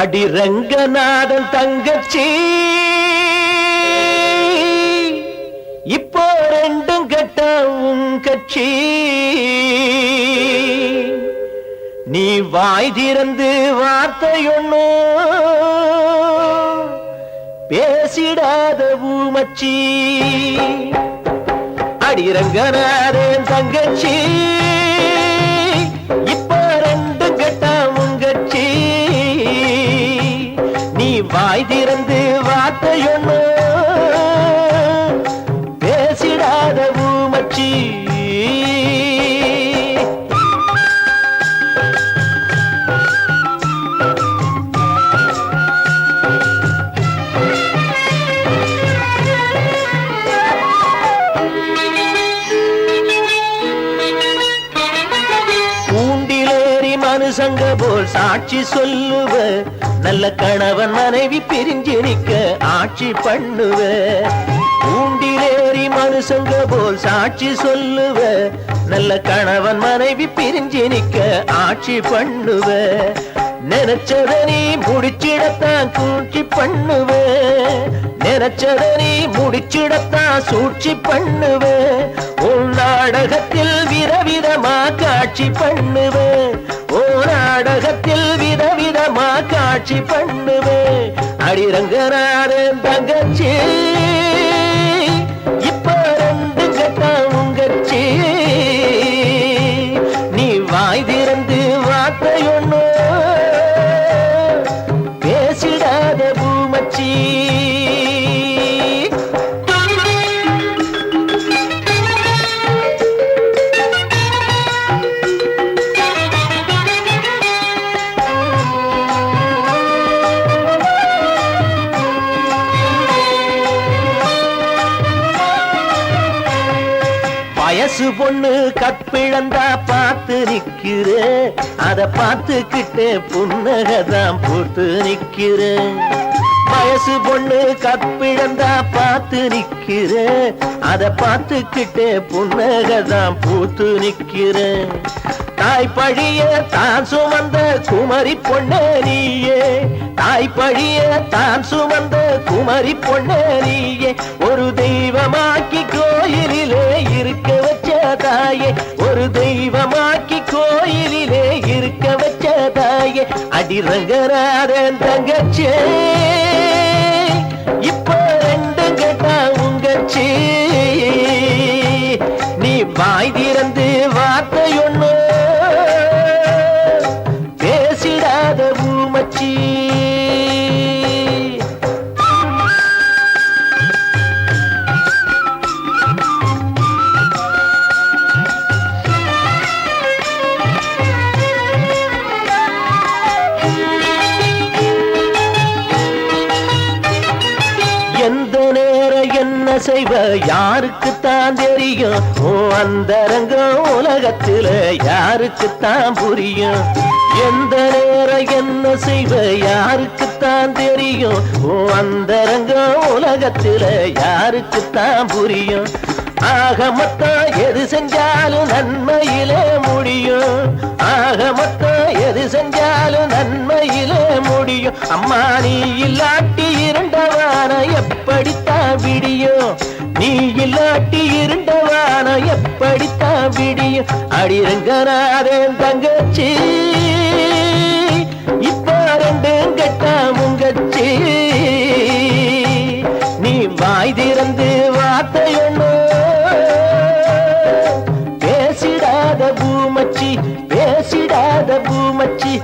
அடி ரங்கநாதன் தங்கச்சி. இப்போ ரெண்டும் கட்ட உன் கட்சி. நீ வாய் திறந்து வார்த்தையொன்னு பேசிடாத பூமச்சி அடி ரங்கநாதன் தங்கச்சி. வாய் திறந்து வார்த்தையொன்னு பேசிடாத ஊமச்சி. மனுஷங்க போல் சாட்சி சொல்லுவ. நல்ல கணவன் மனைவி பிரிஞ்சு நிக்க ஆட்சி பண்ணுவ. கூண்டிலேறி மனுஷங்க போல் சாட்சி சொல்லுவ. நல்ல கணவன் மனைவி பிரிஞ்சு நிக்க ஆட்சி பண்ணுவ. நினைச்சத நீ முடிச்சிடத்தான் சூழ்ச்சி பண்ணுவ. நினைச்சத நீ முடிச்சிடத்தான் சூழ்ச்சி பண்ணுவ. உன் நாடகத்தில் விதவிதமா காட்சி பண்ணுவேன் நாடகத்தில் விதவிதமா காட்சி பண்ணுவ. அடிரங்கநாதன் தங்கச்சி. வயசு பொண்ணு கற்பிழந்தா பார்த்து நிக்கிற அத பார்த்துக்கிட்டே புன்னகதான் போட்டு நிற்கிற வயசு பொண்ணு கற்பிழந்தா பார்த்து நிக்கிற அத பார்த்துக்கிட்டே புன்னகதான் பூத்து நிற்கிற தாய் பழிய தான் சுமந்த குமரி பொண்ணே நீயே. தாய் பழிய தான் சுமந்த குமரி பொண்ணே நீயே. ஒரு தெய்வமாய் அடி ரங்கராதன் தங்கச்சே. இப்ப ரெண்டு கேட்டா உங்கச்சி. நீ வாய்தி செய்வ யாருக்கு தான் தெரியும்? ஓ அந்தரங்கம் உலகத்துல யாருக்கு தான் புரியும்? எந்த நேரம் என்ன செய்வ யாருக்கு தான் தெரியும்? ஓ அந்தரங்கம் உலகத்துல யாருக்கு தான் புரியும்? ஆக மொத்தம் எது செஞ்சாலும் நன்மையிலே முடியும். ஆக மொத்தம் எது செஞ்சாலும் நன்மையிலே முடியும். அம்மா நீ இல்லாட்டி எப்படித்தான் விடியும் நீ இல்லாட்டி இருண்டவான எப்படித்தான் விடியும் அடிரங்கநாதன் தங்கச்சி. இப்ப ரெண்டும் கட்டா முங்கச்சி. நீ வாய் திறந்து வார்த்தையொன்னு பேசிடாத பேசிடாத பூமச்சி பேசிடாத பூமச்சி.